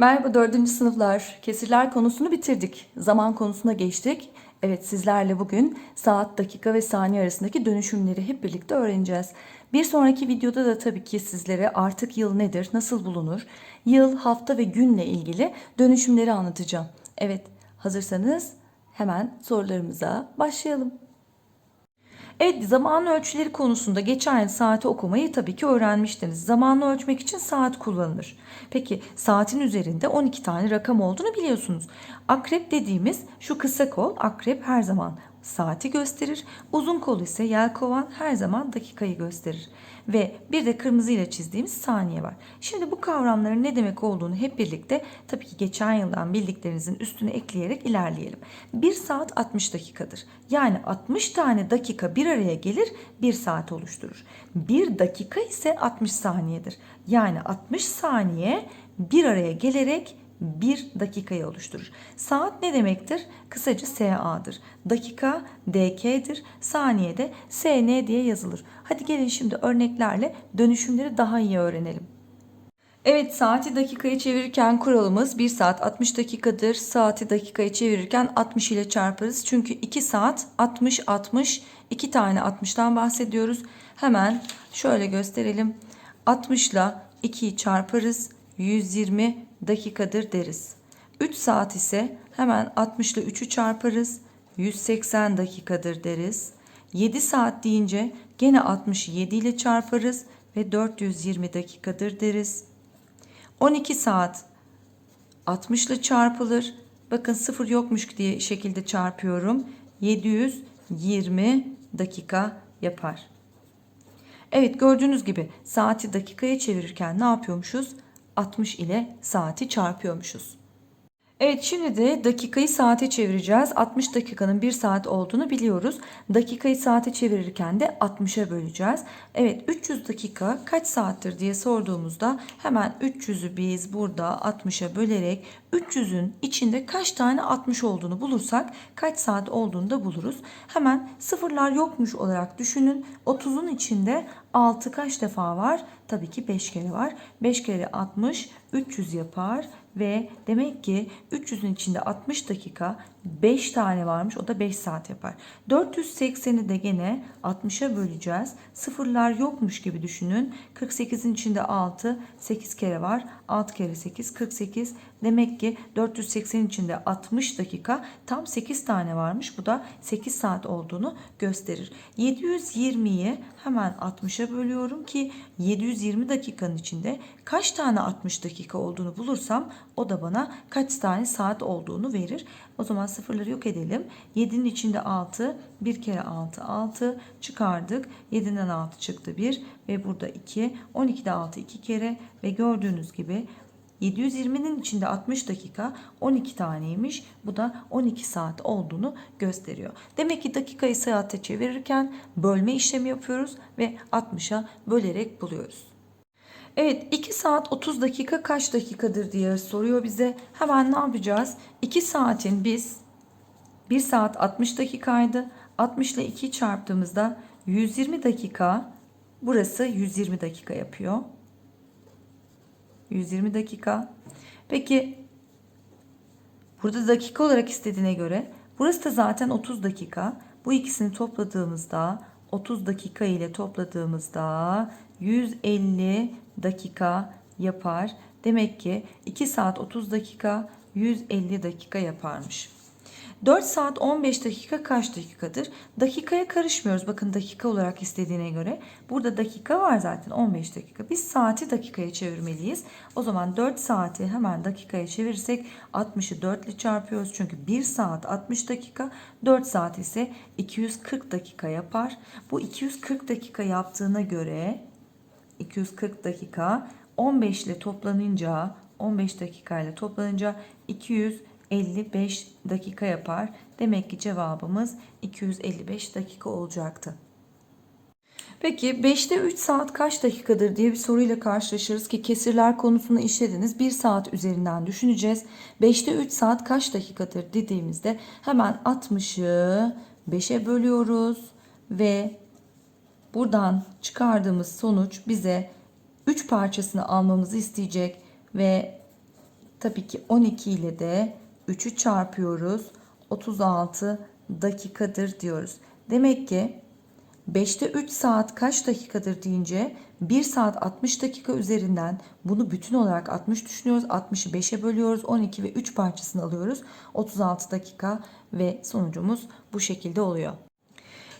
Merhaba dördüncü sınıflar. Kesirler konusunu bitirdik. Zaman konusuna geçtik. Evet sizlerle bugün saat, dakika ve saniye arasındaki dönüşümleri hep birlikte öğreneceğiz. Bir sonraki videoda da tabii ki sizlere artık yıl nedir, nasıl bulunur, yıl, hafta ve günle ilgili dönüşümleri anlatacağım. Evet hazırsanız hemen sorularımıza başlayalım. Evet zaman ölçüleri konusunda geçen yıl saati okumayı tabii ki öğrenmiştiniz. Zamanı ölçmek için saat kullanılır. Peki saatin üzerinde 12 tane rakam olduğunu biliyorsunuz. Akrep dediğimiz şu kısa kol akrep her zaman saati gösterir. Uzun kol ise yelkovan her zaman dakikayı gösterir. Ve bir de kırmızı ile çizdiğimiz saniye var. Şimdi bu kavramların ne demek olduğunu hep birlikte tabii ki geçen yıldan bildiklerinizin üstüne ekleyerek ilerleyelim. 1 saat 60 dakikadır. Yani 60 tane dakika bir araya gelir 1 saat oluşturur. 1 dakika ise 60 saniyedir. Yani 60 saniye bir araya gelerek 1 dakikayı oluşturur. Saat ne demektir? Kısaca SA'dır. Dakika DK'dir. Saniye de SN diye yazılır. Hadi gelin şimdi örneklerle dönüşümleri daha iyi öğrenelim. Evet saati dakikaya çevirirken kuralımız 1 saat 60 dakikadır. Saati dakikaya çevirirken 60 ile çarparız. Çünkü 2 saat 60 60 2 tane 60'tan bahsediyoruz. Hemen şöyle gösterelim. 60 ile 2'yi çarparız. 120 dakikadır deriz. 3 saat ise hemen 60 ile 3'ü çarparız. 180 dakikadır deriz. 7 saat deyince gene 67 ile çarparız ve 420 dakikadır deriz. 12 saat 60 ile çarpılır. Bakın sıfır yokmuş diye şekilde çarpıyorum. 720 dakika yapar. Evet gördüğünüz gibi saati dakikaya çevirirken ne yapıyormuşuz? 60 ile saati çarpıyormuşuz. Evet şimdi de dakikayı saate çevireceğiz. 60 dakikanın 1 saat olduğunu biliyoruz. Dakikayı saate çevirirken de 60'a böleceğiz. Evet 300 dakika kaç saattir diye sorduğumuzda hemen 300'ü biz burada 60'a bölerek 300'ün içinde kaç tane 60 olduğunu bulursak kaç saat olduğunu da buluruz. Hemen sıfırlar yokmuş olarak düşünün. 30'un içinde 6 kaç defa var? Tabii ki 5 kere var. 5 kere 60 300 yapar ve demek ki 300'ün içinde 60 dakika 5 tane varmış o da 5 saat yapar. 480'i de gene 60'a böleceğiz. Sıfırlar yokmuş gibi düşünün. 48'in içinde 6 8 kere var. 6 kere 8 48 demek ki 480'in içinde 60 dakika tam 8 tane varmış. Bu da 8 saat olduğunu gösterir. 720'yi hemen 60'a bölüyorum ki 720 dakikanın içinde kaç tane 60 dakika olduğunu bulursam o da bana kaç tane saat olduğunu verir. O zaman sıfırları yok edelim. 7'nin içinde 6, 1 kere 6, 6 çıkardık. 7'den 6 çıktı 1 ve burada 2. 12'de 6 2 kere ve gördüğünüz gibi 720'nin içinde 60 dakika 12 taneymiş. Bu da 12 saat olduğunu gösteriyor. Demek ki dakikayı saate çevirirken bölme işlemi yapıyoruz ve 60'a bölerek buluyoruz. Evet 2 saat 30 dakika kaç dakikadır diye soruyor bize. Hemen ne yapacağız? 2 saatin biz 1 saat 60 dakikaydı. 60 ile 2'yi çarptığımızda 120 dakika burası 120 dakika yapıyor. 120 dakika. Peki burada dakika olarak istediğine göre burası da zaten 30 dakika. Bu ikisini topladığımızda 30 dakika ile topladığımızda 150 dakika yapar. Demek ki 2 saat 30 dakika 150 dakika yaparmış. 4 saat 15 dakika kaç dakikadır? Dakikaya karışmıyoruz. Bakın dakika olarak istediğine göre. Burada dakika var zaten 15 dakika. Biz saati dakikaya çevirmeliyiz. O zaman 4 saati hemen dakikaya çevirirsek 60'ı 4 ile çarpıyoruz. Çünkü 1 saat 60 dakika 4 saat ise 240 dakika yapar. Bu 240 dakika yaptığına göre 240 dakika 15 ile toplanınca 15 dakika ile toplanınca 255 dakika yapar. Demek ki cevabımız 255 dakika olacaktı. Peki 5'te 3 saat kaç dakikadır diye bir soruyla karşılaşırız ki kesirler konusunu işlediniz. 1 saat üzerinden düşüneceğiz. 5'te 3 saat kaç dakikadır dediğimizde hemen 60'ı 5'e bölüyoruz ve buradan çıkardığımız sonuç bize 3 parçasını almamızı isteyecek ve Tabii ki 12 ile de 3'ü çarpıyoruz. 36 dakikadır diyoruz. Demek ki 5'te 3 saat kaç dakikadır deyince 1 saat 60 dakika üzerinden bunu bütün olarak 60 düşünüyoruz. 60'ı 5'e bölüyoruz. 12 ve 3 parçasını alıyoruz. 36 dakika ve sonucumuz bu şekilde oluyor.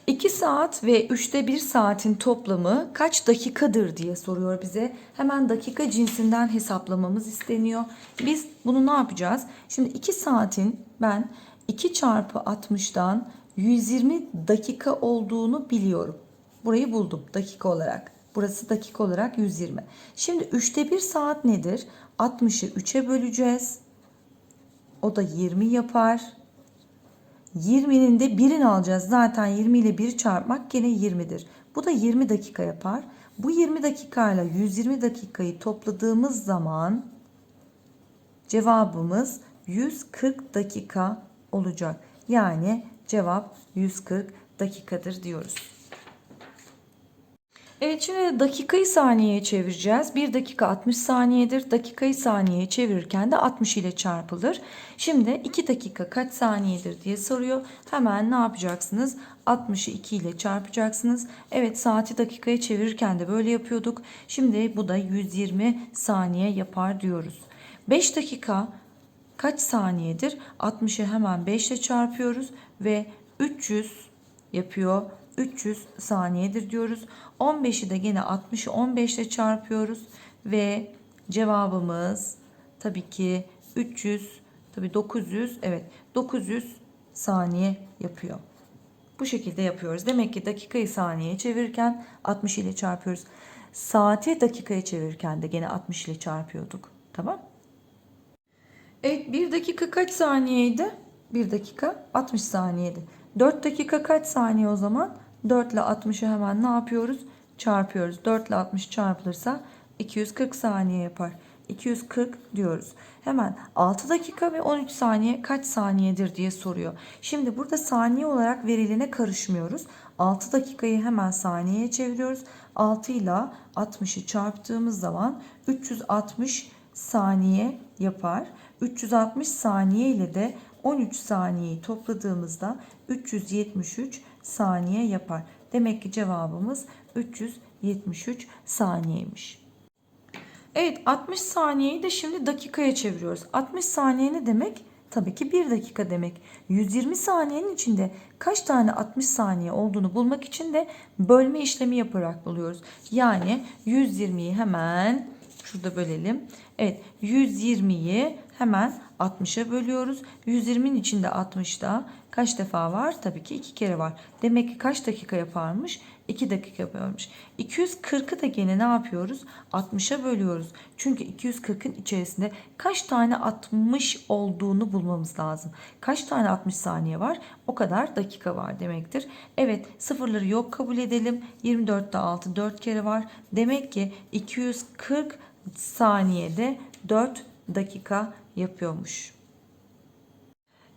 2 saat ve 3'te 1 saatin toplamı kaç dakikadır diye soruyor bize. Hemen dakika cinsinden hesaplamamız isteniyor. Biz bunu ne yapacağız? Şimdi 2 saatin ben 2 çarpı 60'dan 120 dakika olduğunu biliyorum. Burayı buldum dakika olarak. Burası dakika olarak 120. Şimdi 3'te 1 saat nedir? 60'ı 3'e böleceğiz. O da 20 yapar. 20'nin de 1'ini alacağız. Zaten 20 ile 1 çarpmak gene 20'dir. Bu da 20 dakika yapar. Bu 20 dakikayla 120 dakikayı topladığımız zaman cevabımız 140 dakika olacak. Yani cevap 140 dakikadır diyoruz. Evet şimdi dakikayı saniyeye çevireceğiz. 1 dakika 60 saniyedir. Dakikayı saniyeye çevirirken de 60 ile çarpılır. Şimdi 2 dakika kaç saniyedir diye soruyor. Hemen ne yapacaksınız? 60'ı 2 ile çarpacaksınız. Evet saati dakikaya çevirirken de böyle yapıyorduk. Şimdi bu da 120 saniye yapar diyoruz. 5 dakika kaç saniyedir? 60'ı hemen 5 ile çarpıyoruz ve 300 yapıyor. 300 saniyedir diyoruz. 15'i de gene 60'ı 15 ile çarpıyoruz ve cevabımız tabii ki 300 tabii 900 evet 900 saniye yapıyor. Bu şekilde yapıyoruz. Demek ki dakikayı saniyeye çevirirken 60 ile çarpıyoruz. Saati dakikaya çevirirken de gene 60 ile çarpıyorduk. Tamam? Evet 1 dakika kaç saniyeydi? 1 dakika 60 saniyeydi. 4 dakika kaç saniye o zaman? 4 ile 60'ı hemen ne yapıyoruz? Çarpıyoruz. 4 ile 60 çarpılırsa 240 saniye yapar. 240 diyoruz. Hemen 6 dakika ve 13 saniye kaç saniyedir diye soruyor. Şimdi burada saniye olarak verilene karışmıyoruz. 6 dakikayı hemen saniyeye çeviriyoruz. 6 ile 60'ı çarptığımız zaman 360 saniye yapar. 360 saniye ile de 13 saniyeyi topladığımızda 373 saniye yapar. Demek ki cevabımız 373 saniyeymiş. Evet 60 saniyeyi de şimdi dakikaya çeviriyoruz. 60 saniye ne demek? Tabii ki 1 dakika demek. 120 saniyenin içinde kaç tane 60 saniye olduğunu bulmak için de bölme işlemi yaparak buluyoruz. Yani 120'yi hemen şurada bölelim. Evet 120'yi hemen 60'a bölüyoruz. 120'nin içinde 60'da kaç defa var? Tabii ki 2 kere var. Demek ki kaç dakika yaparmış? 2 dakika yaparmış. 240'ı da gene ne yapıyoruz? 60'a bölüyoruz. Çünkü 240'ın içerisinde kaç tane 60 olduğunu bulmamız lazım. Kaç tane 60 saniye var? O kadar dakika var demektir. Evet sıfırları yok kabul edelim. 24'te 6 4 kere var. Demek ki 240 saniyede 4 dakika yapıyormuş.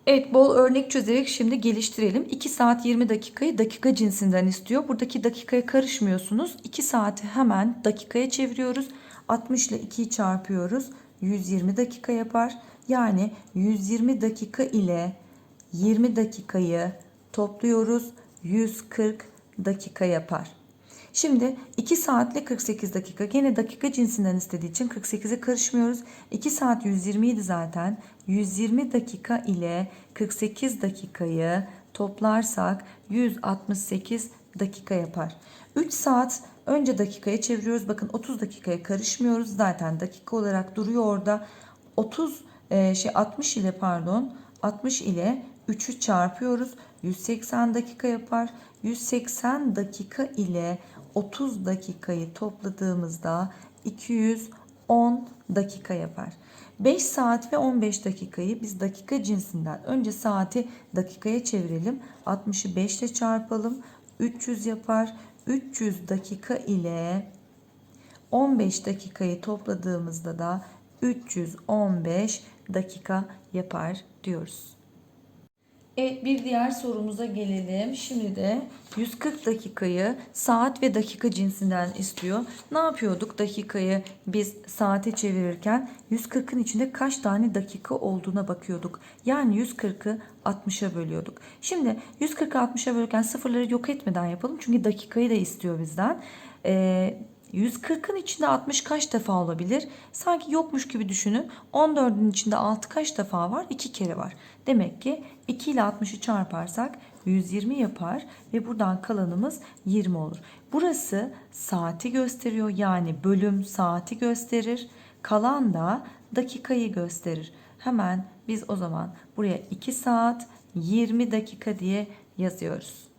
Evet bol örnek çözerek şimdi geliştirelim. 2 saat 20 dakikayı dakika cinsinden istiyor. Buradaki dakikaya karışmıyorsunuz. 2 saati hemen dakikaya çeviriyoruz. 60 ile 2'yi çarpıyoruz. 120 dakika yapar. Yani 120 dakika ile 20 dakikayı topluyoruz. 140 dakika yapar. Şimdi 2 saatle 48 dakika. Gene dakika cinsinden istediği için 48'e karışmıyoruz. 2 saat 120 idi zaten. 120 dakika ile 48 dakikayı toplarsak 168 dakika yapar. 3 saat önce dakikaya çeviriyoruz. Bakın 30 dakikaya karışmıyoruz. Zaten dakika olarak duruyor orada. 30 e, şey 60 ile pardon 60 ile 3'ü çarpıyoruz. 180 dakika yapar. 180 dakika ile 30 dakikayı topladığımızda 210 dakika yapar. 5 saat ve 15 dakikayı biz dakika cinsinden önce saati dakikaya çevirelim. 60'ı 5 ile çarpalım. 300 yapar. 300 dakika ile 15 dakikayı topladığımızda da 315 dakika yapar diyoruz. Evet bir diğer sorumuza gelelim. Şimdi de 140 dakikayı saat ve dakika cinsinden istiyor. Ne yapıyorduk? Dakikayı biz saate çevirirken 140'ın içinde kaç tane dakika olduğuna bakıyorduk. Yani 140'ı 60'a bölüyorduk. Şimdi 140'ı 60'a bölürken sıfırları yok etmeden yapalım. Çünkü dakikayı da istiyor bizden. Ee, 140'ın içinde 60 kaç defa olabilir? Sanki yokmuş gibi düşünün. 14'ün içinde 6 kaç defa var? 2 kere var. Demek ki 2 ile 60'ı çarparsak 120 yapar ve buradan kalanımız 20 olur. Burası saati gösteriyor. Yani bölüm saati gösterir. Kalan da dakikayı gösterir. Hemen biz o zaman buraya 2 saat 20 dakika diye yazıyoruz.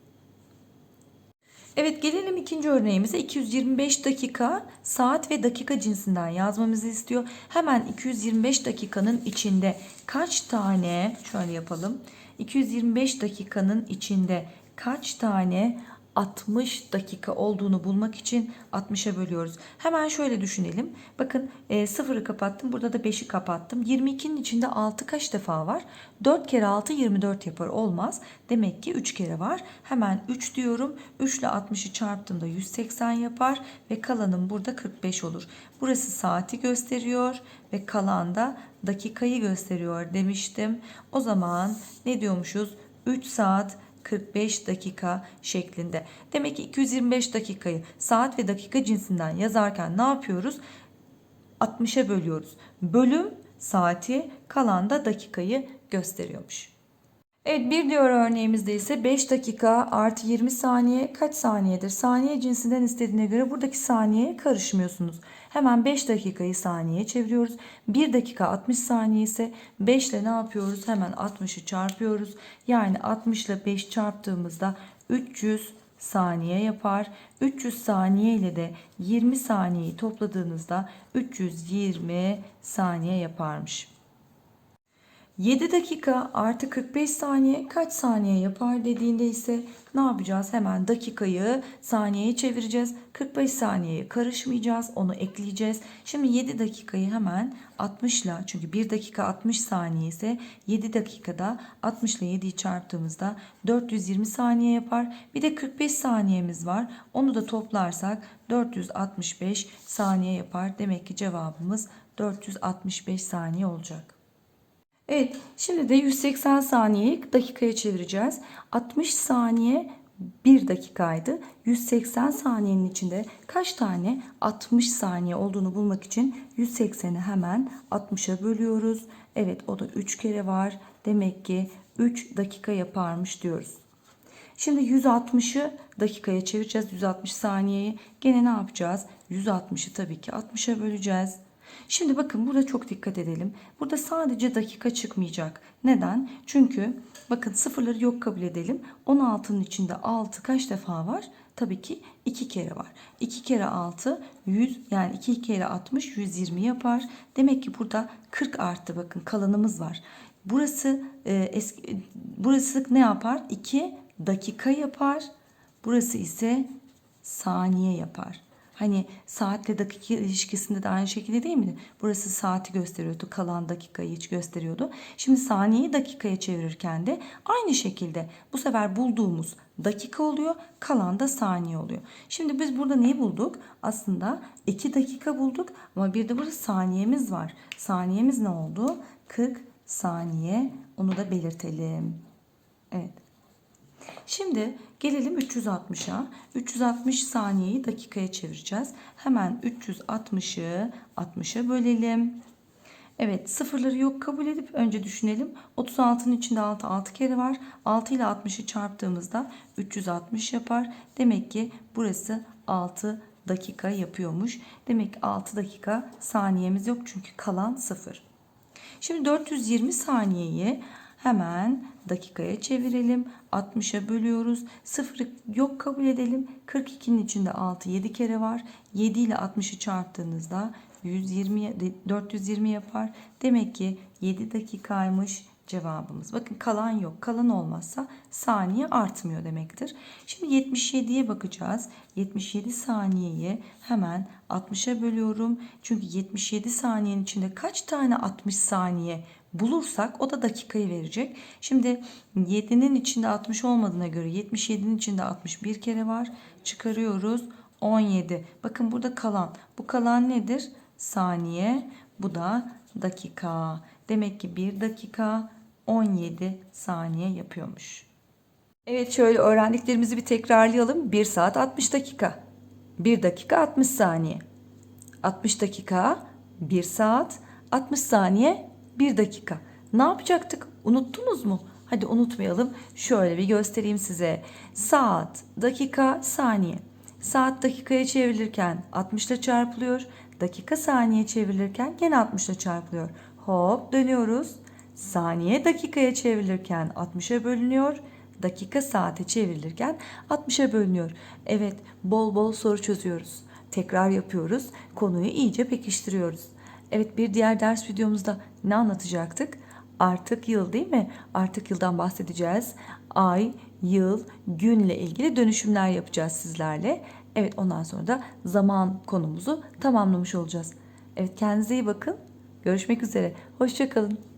Evet gelelim ikinci örneğimize 225 dakika saat ve dakika cinsinden yazmamızı istiyor. Hemen 225 dakikanın içinde kaç tane şöyle yapalım. 225 dakikanın içinde kaç tane 60 dakika olduğunu bulmak için 60'a bölüyoruz. Hemen şöyle düşünelim. Bakın e, sıfırı kapattım. Burada da 5'i kapattım. 22'nin içinde 6 kaç defa var? 4 kere 6 24 yapar. Olmaz. Demek ki 3 kere var. Hemen 3 diyorum. 3 ile 60'ı çarptığımda 180 yapar. Ve kalanım burada 45 olur. Burası saati gösteriyor. Ve kalan da dakikayı gösteriyor demiştim. O zaman ne diyormuşuz? 3 saat 45 dakika şeklinde. Demek ki 225 dakikayı saat ve dakika cinsinden yazarken ne yapıyoruz? 60'a bölüyoruz. Bölüm saati kalan da dakikayı gösteriyormuş. Evet bir diğer örneğimizde ise 5 dakika artı 20 saniye kaç saniyedir? Saniye cinsinden istediğine göre buradaki saniyeye karışmıyorsunuz. Hemen 5 dakikayı saniyeye çeviriyoruz. 1 dakika 60 saniye ise 5 ile ne yapıyoruz? Hemen 60'ı çarpıyoruz. Yani 60 ile 5 çarptığımızda 300 saniye yapar. 300 saniye ile de 20 saniyeyi topladığınızda 320 saniye yaparmış. 7 dakika artı 45 saniye kaç saniye yapar dediğinde ise ne yapacağız? Hemen dakikayı saniyeye çevireceğiz. 45 saniyeye karışmayacağız. Onu ekleyeceğiz. Şimdi 7 dakikayı hemen 60 ile çünkü 1 dakika 60 saniye ise 7 dakikada 60 ile 7'yi çarptığımızda 420 saniye yapar. Bir de 45 saniyemiz var. Onu da toplarsak 465 saniye yapar. Demek ki cevabımız 465 saniye olacak. Evet, şimdi de 180 saniyeyi dakikaya çevireceğiz. 60 saniye 1 dakikaydı. 180 saniyenin içinde kaç tane 60 saniye olduğunu bulmak için 180'i hemen 60'a bölüyoruz. Evet, o da 3 kere var. Demek ki 3 dakika yaparmış diyoruz. Şimdi 160'ı dakikaya çevireceğiz. 160 saniyeyi. Gene ne yapacağız? 160'ı tabii ki 60'a böleceğiz. Şimdi bakın burada çok dikkat edelim. Burada sadece dakika çıkmayacak. Neden? Çünkü bakın sıfırları yok kabul edelim. 16'nın içinde 6 kaç defa var? Tabii ki 2 kere var. 2 kere 6 100 yani 2 kere 60 120 yapar. Demek ki burada 40 arttı bakın kalanımız var. Burası e, eski burası ne yapar? 2 dakika yapar. Burası ise saniye yapar. Hani saatle dakika ilişkisinde de aynı şekilde değil mi? Burası saati gösteriyordu. Kalan dakikayı hiç gösteriyordu. Şimdi saniyeyi dakikaya çevirirken de aynı şekilde bu sefer bulduğumuz dakika oluyor. Kalan da saniye oluyor. Şimdi biz burada neyi bulduk? Aslında 2 dakika bulduk ama bir de burada saniyemiz var. Saniyemiz ne oldu? 40 saniye. Onu da belirtelim. Evet. Şimdi gelelim 360'a. 360 saniyeyi dakikaya çevireceğiz. Hemen 360'ı 60'a bölelim. Evet sıfırları yok kabul edip önce düşünelim. 36'nın içinde 6 6 kere var. 6 ile 60'ı çarptığımızda 360 yapar. Demek ki burası 6 dakika yapıyormuş. Demek ki 6 dakika saniyemiz yok çünkü kalan 0. Şimdi 420 saniyeyi Hemen dakikaya çevirelim. 60'a bölüyoruz. 0'ı yok kabul edelim. 42'nin içinde 6 7 kere var. 7 ile 60'ı çarptığınızda 120 420 yapar. Demek ki 7 dakikaymış cevabımız. Bakın kalan yok. Kalan olmazsa saniye artmıyor demektir. Şimdi 77'ye bakacağız. 77 saniyeyi hemen 60'a bölüyorum. Çünkü 77 saniyenin içinde kaç tane 60 saniye bulursak o da dakikayı verecek. Şimdi 7'nin içinde 60 olmadığına göre 77'nin içinde 61 kere var. Çıkarıyoruz. 17. Bakın burada kalan. Bu kalan nedir? Saniye. Bu da dakika. Demek ki 1 dakika 17 saniye yapıyormuş. Evet şöyle öğrendiklerimizi bir tekrarlayalım. 1 saat 60 dakika. 1 dakika 60 saniye. 60 dakika 1 saat 60 saniye 1 dakika. Ne yapacaktık? Unuttunuz mu? Hadi unutmayalım. Şöyle bir göstereyim size. Saat, dakika, saniye. Saat dakikaya çevrilirken 60 ile çarpılıyor. Dakika saniye çevrilirken gene 60 ile çarpılıyor. Hop dönüyoruz. Saniye dakikaya çevrilirken 60'a bölünüyor. Dakika saate çevrilirken 60'a bölünüyor. Evet bol bol soru çözüyoruz. Tekrar yapıyoruz. Konuyu iyice pekiştiriyoruz. Evet bir diğer ders videomuzda ne anlatacaktık? Artık yıl değil mi? Artık yıldan bahsedeceğiz. Ay, yıl, günle ilgili dönüşümler yapacağız sizlerle. Evet ondan sonra da zaman konumuzu tamamlamış olacağız. Evet kendinize iyi bakın. Görüşmek üzere. Hoşçakalın.